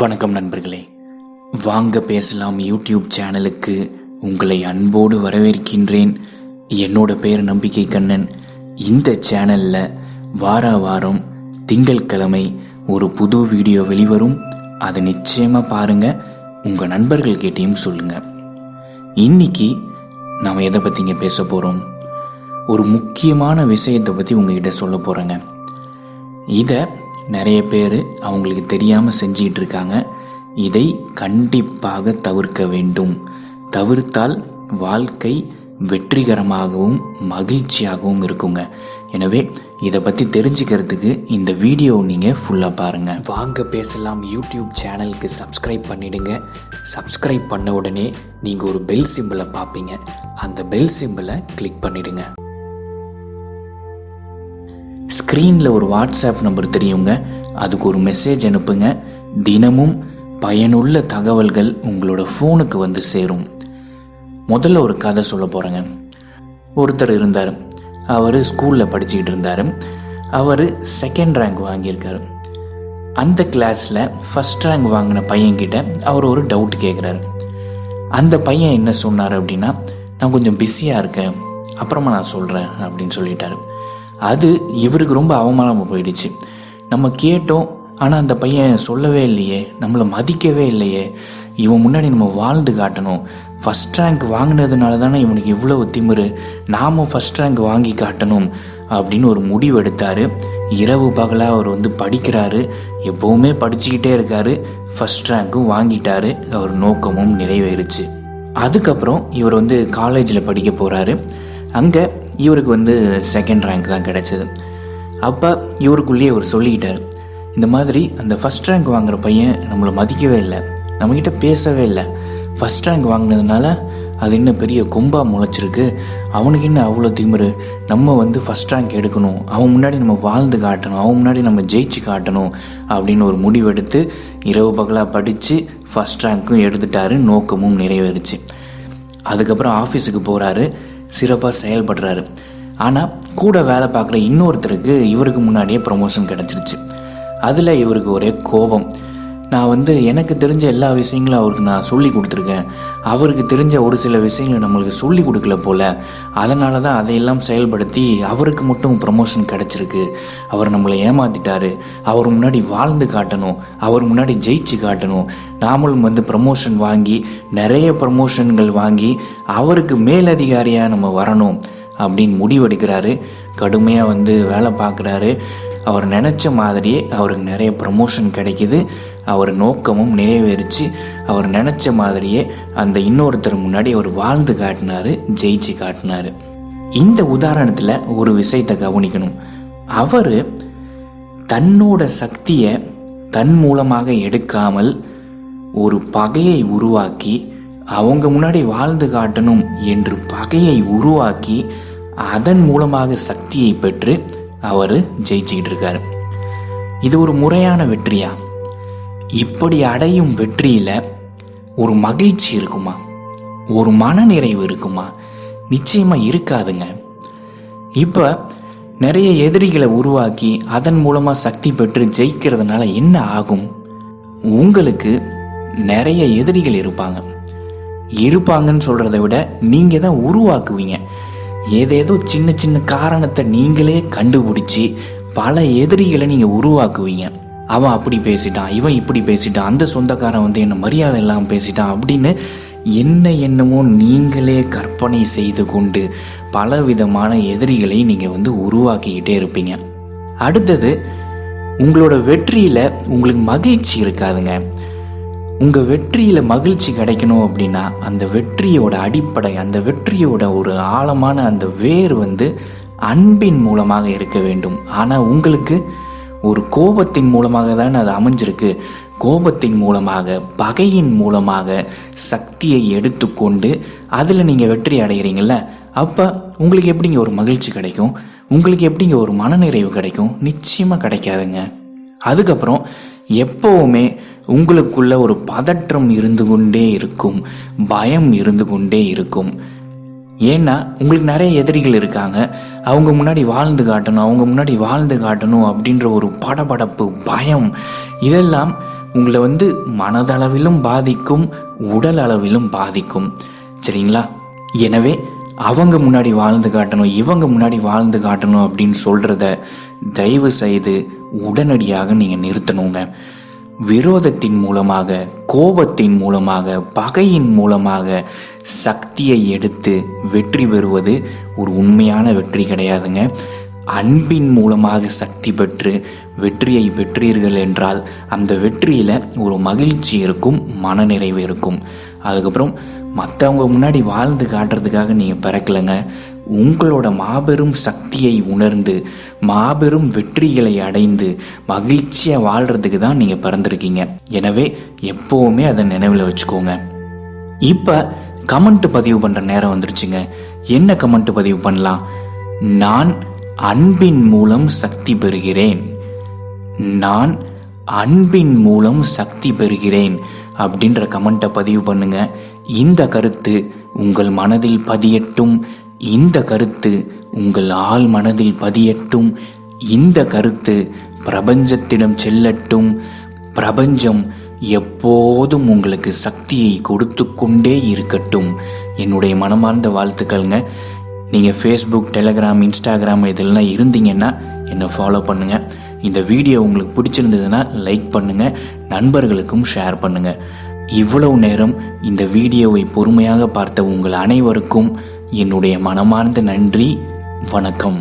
வணக்கம் நண்பர்களே. வாங்க பேசலாம் யூடியூப் சேனலுக்கு. உங்களை அன்போடு வரவேற்கின்றேன். என்னோட பேர் நம்பிக்கை கண்ணன். இந்த சேனல்ல வார வாரம் திங்கட்கிழமை ஒரு புது வீடியோ வெளிவரும். அதை நிச்சயமா பாருங்க. உங்க நண்பர்கள் கிட்டேயும் சொல்லுங்க. இன்னைக்கு நாம் எதை பத்திங்க பேச போறோம்? ஒரு முக்கியமான விஷயத்தை பத்தி உங்ககிட்ட சொல்ல போறேங்க. இதை நிறைய பேர் அவங்களுக்கு தெரியாமல் செஞ்சிகிட்டு இருக்காங்க இதை கண்டிப்பாக தவிர்க்க வேண்டும். தவிர்த்தால் வாழ்க்கை வெற்றிகரமாகவும் மகிழ்ச்சியாகவும் இருக்குங்க. எனவே இதை பற்றி தெரிஞ்சுக்கிறதுக்கு இந்த வீடியோ நீங்கள் ஃபுல்லாக பாருங்கள் வாங்க பேசலாம். யூடியூப் சேனலுக்கு சப்ஸ்கிரைப் பண்ணிடுங்க. சப்ஸ்கிரைப் பண்ண உடனே நீங்கள் ஒரு பெல் சிம்பிளை பார்ப்பீங்க அந்த பெல் சிம்பிளை கிளிக் பண்ணிவிடுங்க ஸ்க்ரீனில் ஒரு வாட்ஸ்அப் நம்பர் தெரியுங்க. அதுக்கு ஒரு மெசேஜ் அனுப்புங்க. தினமும் பயனுள்ள தகவல்கள் உங்களோட ஃபோனுக்கு வந்து சேரும். முதல்ல ஒரு கதை சொல்ல போகிறேங்க ஒருத்தர் இருந்தார். அவர் ஸ்கூலில் படிச்சுக்கிட்டு இருந்தார். அவர் செகண்ட் ரேங்க் வாங்கியிருக்காரு. அந்த கிளாஸில் ஃபஸ்ட் ரேங்க் வாங்கின பையன்கிட்ட அவர் ஒரு டவுட் கேட்குறாரு அந்த பையன் என்ன சொன்னார் அப்படின்னா நான் கொஞ்சம் பிஸியாக இருக்கேன். அப்புறமா நான் சொல்கிறேன் அப்படின்னு சொல்லிட்டாரு. அது இவருக்கு ரொம்ப அவமானமாக போயிடுச்சு. நம்ம கேட்டோம் ஆனால் அந்த பையன் சொல்லவே இல்லையே நம்மளை மதிக்கவே இல்லையே. இவன் முன்னாடி நம்ம வாழ்ந்து காட்டணும். ஃபஸ்ட் ரேங்க் வாங்கினதுனால தானே இவனுக்கு இவ்வளோ திமிரு. நாமும் ஃபஸ்ட் ரேங்க் வாங்கி காட்டணும் அப்படின்னு ஒரு முடிவு எடுத்தார். இரவு பகலாக அவர் வந்து படிக்கிறாரு. எப்போவுமே படிச்சுக்கிட்டே இருக்காரு. ஃபஸ்ட் ரேங்க்கும் வாங்கிட்டாரு. அவர் நோக்கமும் நிறைவேறுச்சு. அதுக்கப்புறம் இவர் வந்து காலேஜில் படிக்க போகிறாரு அங்கே இவருக்கு வந்து செகண்ட் ரேங்க் தான் கிடைச்சது. அப்போ இவருக்குள்ளேயே அவர் சொல்லிக்கிட்டார் இந்த மாதிரி அந்த ஃபஸ்ட் ரேங்க் வாங்குற பையன் நம்மளை மதிக்கவே இல்லை நம்மக்கிட்ட பேசவே இல்லை. ஃபஸ்ட் ரேங்க் வாங்கினதுனால அது இன்னும் பெரிய கொம்பாக முளைச்சிருக்கு. அவனுக்கு என்ன அவ்வளோ திமிரு? நம்ம வந்து ஃபஸ்ட் ரேங்க் எடுக்கணும். அவன் முன்னாடி நம்ம வாழ்ந்து காட்டணும். அவன் முன்னாடி நம்ம ஜெயிச்சு காட்டணும். அப்படின்னு ஒரு முடிவெடுத்து இரவு பகலாக படித்து ஃபஸ்ட் ரேங்க்கும் எடுத்துட்டாரு. நோக்கமும் நிறைவேறுச்சு. அதுக்கப்புறம் ஆஃபீஸுக்கு போகிறாரு சிறப்பாக செயல்படுறாரு. ஆனால் கூட வேலை பார்க்குற இன்னொருத்தருக்கு இவருக்கு முன்னாடியே ப்ரமோஷன் கிடச்சிருச்சு. அதில் இவருக்கு ஒரே கோபம். நான் வந்து எனக்கு தெரிஞ்ச எல்லா விஷயங்களும் அவருக்கு நான் சொல்லி கொடுத்துருக்கேன். அவருக்கு தெரிஞ்ச ஒரு சில விஷயங்களை நம்மளுக்கு சொல்லி கொடுக்கல போல. அதனால தான் அதையெல்லாம் செயல்படுத்தி அவருக்கு மட்டும் ப்ரமோஷன் கிடச்சிருக்கு. அவர் நம்மளை ஏமாத்திட்டாரு. அவர் முன்னாடி வாழ்ந்து காட்டணும். அவர் முன்னாடி ஜெயிச்சு காட்டணும். நாமளும் வந்து ப்ரமோஷன் வாங்கி நிறைய ப்ரமோஷன்கள் வாங்கி அவருக்கு மேலதிகாரியாக நம்ம வரணும் அப்படின்னு முடிவெடுக்கிறாரு. கடுமையாக வந்து வேலை பார்க்குறாரு. அவர் நினச்ச மாதிரியே அவருக்கு நிறைய ப்ரமோஷன் கிடைக்குது. அவர் நோக்கமும் நிறைவேறிச்சு. அவர் நினச்ச மாதிரியே அந்த இன்னொருத்தர் முன்னாடி அவர் வாழ்ந்து காட்டினார் ஜெயிச்சு காட்டினாரு. இந்த உதாரணத்தில் ஒரு விஷயத்தை கவனிக்கணும். அவர் தன்னோட சக்தியை தன் மூலமாக எடுக்காமல் ஒரு பகையை உருவாக்கி அவங்க முன்னாடி வாழ்ந்து காட்டணும் என்று பகையை உருவாக்கி அதன் மூலமாக சக்தியை பெற்று அவர் ஜெயிச்சுக்கிட்டு இருக்காரு இது ஒரு முறையான வெற்றியா? இப்படி அடையும் வெற்றியில ஒரு மகிழ்ச்சி இருக்குமா? ஒரு மனநிறைவு இருக்குமா? நிச்சயமா இருக்காதுங்க. இப்போ நிறைய எதிரிகளை உருவாக்கி அதன் மூலமா சக்தி பெற்று ஜெயிக்கிறதுனால என்ன ஆகும்? உங்களுக்கு நிறைய எதிரிகள் இருப்பாங்க. இருப்பாங்கன்னு சொல்றதை விட நீங்கள் தான் உருவாக்குவீங்க. ஏதேதோ சின்ன சின்ன காரணத்தை நீங்களே கண்டுபிடிச்சி பல எதிரிகளை நீங்கள் உருவாக்குவீங்க. அவன் அப்படி பேசிட்டான் இவன் இப்படி பேசிட்டான் அந்த சொந்தக்காரன் வந்து என்ன மரியாதை இல்லாமல் பேசிட்டான் அப்படின்னு என்ன என்னமோ நீங்களே கற்பனை செய்து கொண்டு பல விதமான எதிரிகளை நீங்கள் வந்து உருவாக்கிக்கிட்டே இருப்பீங்க. அடுத்தது உங்களோட வெற்றியில் உங்களுக்கு மகிழ்ச்சி இருக்காதுங்க. உங்கள் வெற்றியில் மகிழ்ச்சி கிடைக்கணும் அப்படின்னா அந்த வெற்றியோட அடிப்படை அந்த வெற்றியோட ஒரு ஆழமான அந்த வேர் வந்து அன்பின் மூலமாக இருக்க வேண்டும். ஆனால் உங்களுக்கு ஒரு கோபத்தின் மூலமாக தானே அது அமைஞ்சிருக்கு. கோபத்தின் மூலமாக பகையின் மூலமாக சக்தியை எடுத்துக்கொண்டு அதில் நீங்கள் வெற்றி அடைகிறீங்கள அப்போ உங்களுக்கு எப்படிங்க ஒரு மகிழ்ச்சி கிடைக்கும்? உங்களுக்கு எப்படிங்க ஒரு மனநிறைவு கிடைக்கும்? நிச்சயமாக கிடைக்காதுங்க. அதுக்கப்புறம் எப்போவுமே உங்களுக்குள்ள ஒரு பதற்றம் இருந்து கொண்டே இருக்கும் பயம் இருந்து கொண்டே இருக்கும். ஏன்னா உங்களுக்கு நிறைய எதிரிகள் இருக்காங்க. அவங்க முன்னாடி வாழ்ந்து காட்டணும் அவங்க முன்னாடி வாழ்ந்து காட்டணும் அப்படின்ற ஒரு படபடப்பு பயம் இதெல்லாம் உங்களை வந்து மனதளவிலும் பாதிக்கும் உடல் அளவிலும் பாதிக்கும். சரிங்களா? எனவே அவங்க முன்னாடி வாழ்ந்து காட்டணும் இவங்க முன்னாடி வாழ்ந்து காட்டணும் அப்படின்னு சொல்றத தயவு செய்து உடனடியாக நீங்க நிறுத்தணுங்க. விரோதத்தின் மூலமாக கோபத்தின் மூலமாக பகையின் மூலமாக சக்தியை எடுத்து வெற்றி பெறுவது ஒரு உண்மையான வெற்றி கிடையாதுங்க. அன்பின் மூலமாக சக்தி பெற்று வெற்றியை பெற்றீர்கள் என்றால் அந்த வெற்றியில் ஒரு மகிழ்ச்சி இருக்கும் மனநிறைவு இருக்கும். அதுக்கப்புறம் மற்றவங்க முன்னாடி வாழ்ந்து காட்டுறதுக்காக நீங்கள் பிறக்கலைங்க. உங்களோட மாபெரும் சக்தியை உணர்ந்து மாபெரும் வெற்றிகளை அடைந்து மகிழ்ச்சியாக வாழ்கிறதுக்கு தான் நீங்கள் பிறந்திருக்கீங்க. எனவே எப்போவுமே அதை நினைவில் வச்சுக்கோங்க. இப்போ கமெண்ட் பதிவு பண்ணுற நேரம் வந்துருச்சுங்க. என்ன கமெண்ட் பதிவு பண்ணலாம்? நான் அன்பின் மூலம் சக்தி பெறுகிறேன். நான் அன்பின் மூலம் சக்தி பெறுகிறேன் அப்படின்ற கமெண்ட்டை பதிவு பண்ணுங்க. இந்த கருத்து உங்கள் மனதில் பதியட்டும். இந்த கருத்து உங்கள் ஆள் மனதில் பதியட்டும். இந்த கருத்து பிரபஞ்சத்திடம் செல்லட்டும். பிரபஞ்சம் எப்போதும் உங்களுக்கு சக்தியை கொடுத்து கொண்டே இருக்கட்டும். என்னுடைய மனமார்ந்த வாழ்த்துக்கள்ங்க. நீங்கள் ஃபேஸ்புக் டெலகிராம் இன்ஸ்டாகிராம் இதெல்லாம் இருந்தீங்கன்னா என்னை ஃபாலோ பண்ணுங்கள் இந்த வீடியோ உங்களுக்கு பிடிச்சிருந்ததுன்னா லைக் பண்ணுங்கள் நண்பர்களுக்கும் ஷேர் பண்ணுங்கள் இவ்வளவு நேரம் இந்த வீடியோவை பொறுமையாக பார்த்த உங்கள் அனைவருக்கும் என்னுடைய மனமார்ந்த நன்றி. வணக்கம்.